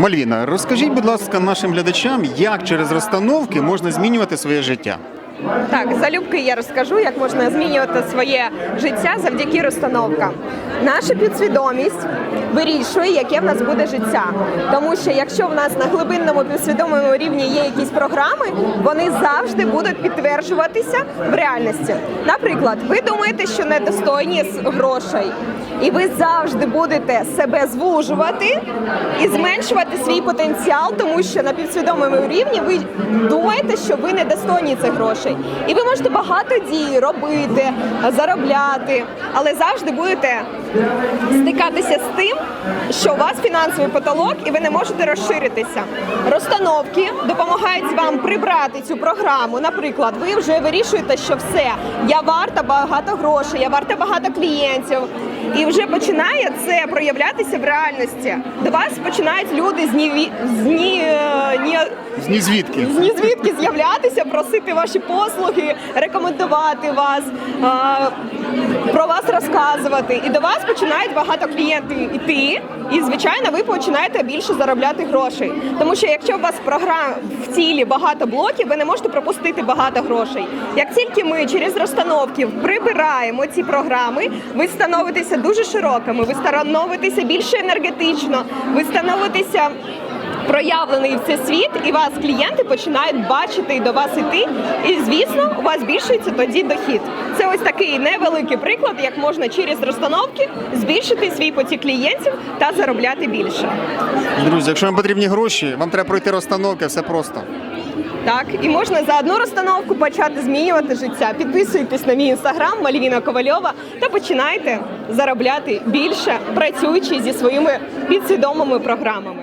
Мальвіна, розкажіть, будь ласка, нашим глядачам, як через розстановки можна змінювати своє життя. Так, залюбки я розкажу, як можна змінювати своє життя завдяки розстановкам. Наша підсвідомість вирішує, яке в нас буде життя. Тому що якщо в нас на глибинному підсвідомому рівні є якісь програми, вони завжди будуть підтверджуватися в реальності. Наприклад, ви думаєте, що недостойні з грошей, і ви завжди будете себе звужувати і зменшувати свій потенціал, тому що на підсвідомому рівні ви думаєте, що ви недостойні цих грошей. І ви можете багато дій робити, заробляти, але завжди будете стикатися з тим, що у вас фінансовий потолок і ви не можете розширитися. Розстановки допомагають вам прибрати цю програму. Наприклад, ви вже вирішуєте, що все, я варта багато грошей, я варта багато клієнтів. І вже починає це проявлятися в реальності. До вас починають люди з ні, е, ні ні звідки? ні звідки з'являтися, просити ваші послуги, рекомендувати вас, про вас розказувати. І до вас починають багато клієнтів йти, і звичайно, ви починаєте більше заробляти грошей. Тому що якщо у вас програм в тілі багато блоків, ви не можете пропустити багато грошей. Як тільки ми через розстановки прибираємо ці програми, ви становитеся дуже широкими, ви становитеся більше енергетично, ви становитеся проявлений в цей світ, і вас клієнти починають бачити і до вас іти. І звісно, у вас збільшується тоді дохід. Це ось такий невеликий приклад, як можна через розстановки збільшити свій потік клієнтів та заробляти більше. Друзі, якщо вам потрібні гроші, вам треба пройти розстановки, все просто. Так, і можна за одну розстановку почати змінювати життя. Підписуйтесь на мій інстаграм Мальвіна Ковальова та починайте заробляти більше, працюючи зі своїми підсвідомими програмами.